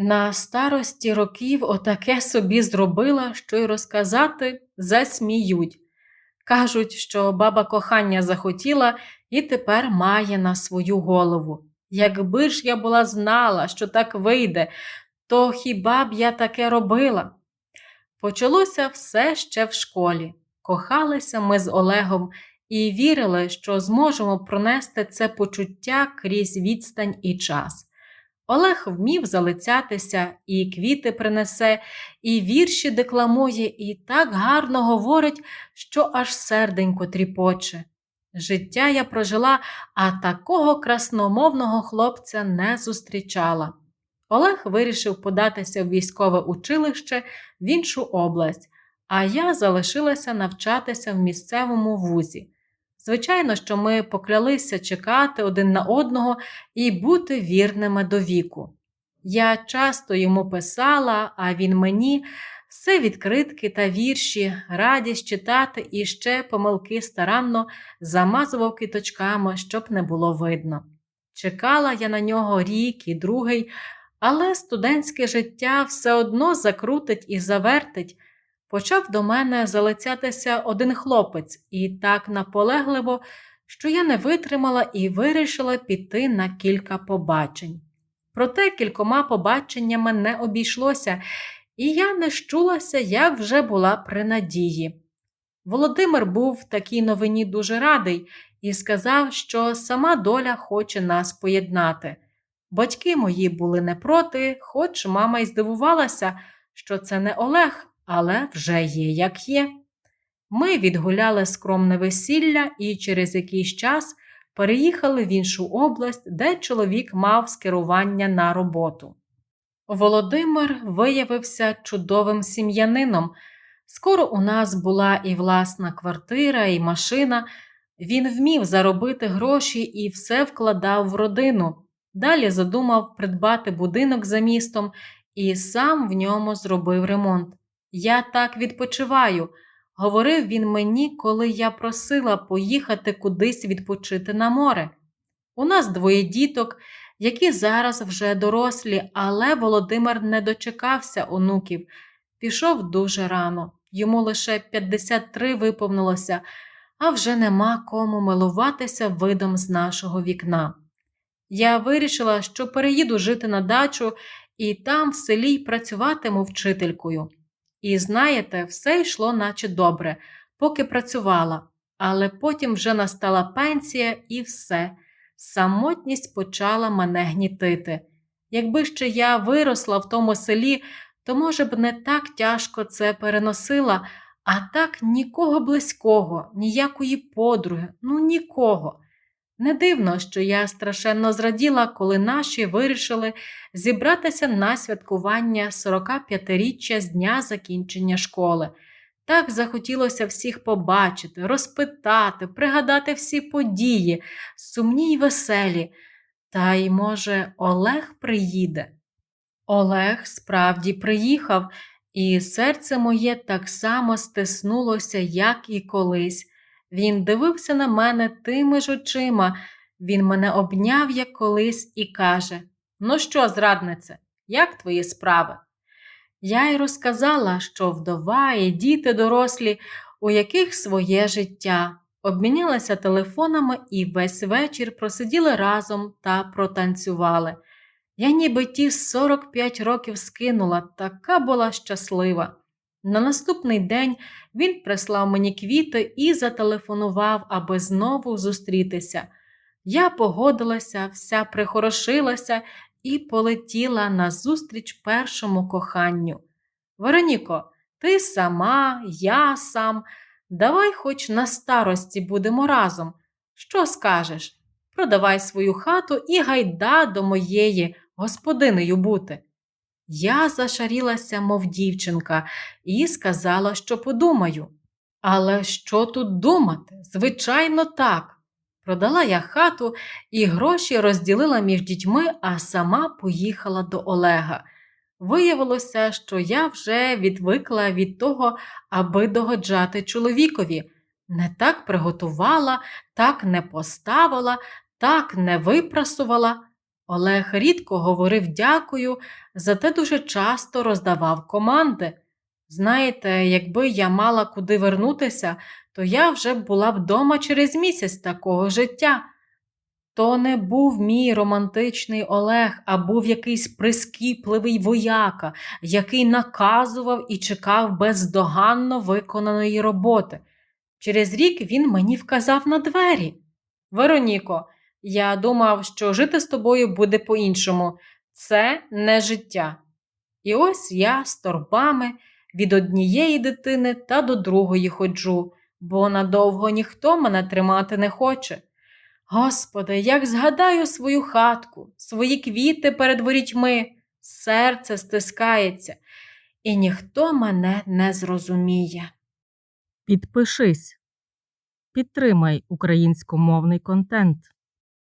На старості років отаке собі зробила, що й розказати засміють. Кажуть, що баба кохання захотіла і тепер має на свою голову. Якби ж я була знала, що так вийде, то хіба б я таке робила? Почалося все ще в школі. Кохалися ми з Олегом і вірили, що зможемо пронести це почуття крізь відстань і час. Олег вмів залицятися, і квіти принесе, і вірші декламує, і так гарно говорить, що аж серденько тріпоче. Життя я прожила, а такого красномовного хлопця не зустрічала. Олег вирішив податися в військове училище в іншу область, а я залишилася навчатися в місцевому вузі. Звичайно, що ми поклялися чекати один на одного і бути вірними до віку. Я часто йому писала, а він мені все відкритки та вірші, радість читати і ще помилки старанно замазував киточками, щоб не було видно. Чекала я на нього рік і другий, але студентське життя все одно закрутить і завертить. Почав до мене залицятися один хлопець і так наполегливо, що я не витримала і вирішила піти на кілька побачень. Проте кількома побаченнями не обійшлося, і я не щулася, як вже була при надії. Володимир був такій новині дуже радий і сказав, що сама доля хоче нас поєднати. Батьки мої були не проти, хоч мама й здивувалася, що це не Олег, але вже є, як є. Ми відгуляли скромне весілля і через якийсь час переїхали в іншу область, де чоловік мав скерування на роботу. Володимир виявився чудовим сім'янином. Скоро у нас була і власна квартира, і машина. Він вмів заробити гроші і все вкладав в родину. Далі задумав придбати будинок за містом і сам в ньому зробив ремонт. Я так відпочиваю, говорив він мені, коли я просила поїхати кудись відпочити на море. У нас двоє діток, які зараз вже дорослі, але Володимир не дочекався онуків, пішов дуже рано. Йому лише 53 виповнилося, а вже нема кому милуватися видом з нашого вікна. Я вирішила, що переїду жити на дачу і там в селі працюватиму вчителькою. І знаєте, все йшло наче добре, поки працювала, але потім вже настала пенсія і все. Самотність почала мене гнітити. Якби ще я виросла в тому селі, то, може б, не так тяжко це переносила, а так нікого близького, ніякої подруги, ну нікого. Не дивно, що я страшенно зраділа, коли наші вирішили зібратися на святкування 45-річчя з дня закінчення школи. Так захотілося всіх побачити, розпитати, пригадати всі події, сумні й веселі. Та й, може, Олег приїде. Олег справді приїхав, і серце моє так само стиснулося, як і колись. Він дивився на мене тими ж очима, він мене обняв, як колись, і каже: Ну що, зраднице, як твої справи? Я й розказала, що вдова і діти дорослі, у яких своє життя, обмінялися телефонами і весь вечір просиділи разом та протанцювали. Я ніби ті 45 років скинула, така була щаслива. На наступний день він прислав мені квіти і зателефонував, аби знову зустрітися. Я погодилася, вся прихорошилася і полетіла назустріч першому коханню. Вероніко, ти сама, я сам, давай хоч на старості будемо разом. Що скажеш? Продавай свою хату і гайда до моєї господинею бути. Я зашарілася, мов дівчинка, і сказала, що подумаю. Але що тут думати? Звичайно, так. Продала я хату і гроші розділила між дітьми, а сама поїхала до Олега. Виявилося, що я вже відвикла від того, аби догоджати чоловікові. Не так приготувала, так не поставила, так не випрасувала. Олег рідко говорив дякую, зате дуже часто роздавав команди. Знаєте, якби я мала куди вернутися, то я вже була б вдома через місяць такого життя. То не був мій романтичний Олег, а був якийсь прискіпливий вояка, який наказував і чекав бездоганно виконаної роботи. Через рік він мені вказав на двері. Вероніко, я думав, що жити з тобою буде по-іншому. Це не життя. І ось я з торбами від однієї дитини та до другої ходжу, бо надовго ніхто мене тримати не хоче. Господи, як згадаю свою хатку, свої квіти перед ворітьми, серце стискається, і ніхто мене не зрозуміє. Підпишись. Підтримай українськомовний контент.